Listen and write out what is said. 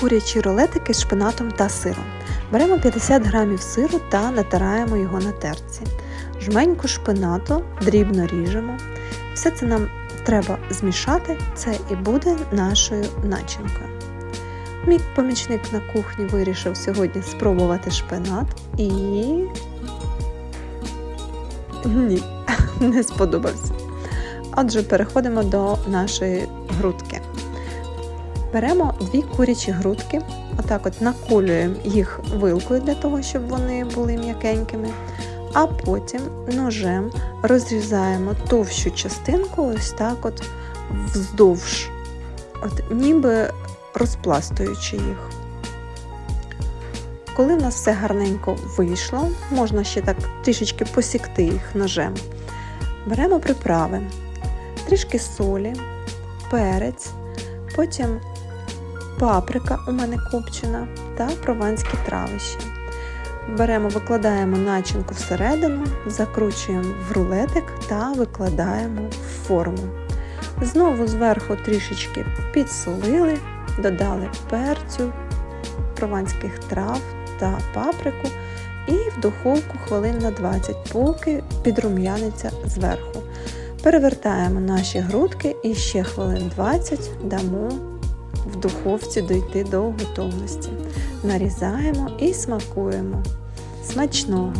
курячі рулетики з шпинатом та сиром. Беремо 50 грамів сиру та натираємо його на терці. Жменьку шпинату дрібно ріжемо. Все це нам треба змішати, це і буде нашою начинкою. Мій помічник на кухні вирішив сьогодні спробувати шпинат і. Ні, не сподобався. Отже, переходимо до нашої грудки. Беремо дві курячі грудки, отак от наколюємо їх вилкою для того, щоб вони були м'якенькими, а потім ножем розрізаємо товщу частинку, ось так от вздовж, от ніби розпластуючи їх. Коли в нас все гарненько вийшло, можна ще так трішечки посікти їх ножем. Беремо приправи, трішки солі, перець, потім паприка у мене копчена та прованські травищі. Беремо, викладаємо начинку всередину, закручуємо в рулетик та викладаємо в форму. Знову зверху трішечки підсолили, додали перцю, прованських трав та паприку і в духовку хвилин на 20, поки підрум'яниться зверху. Перевертаємо наші грудки і ще хвилин 20 дамо в духовці дойти до готовності. Нарізаємо і смакуємо. Смачного!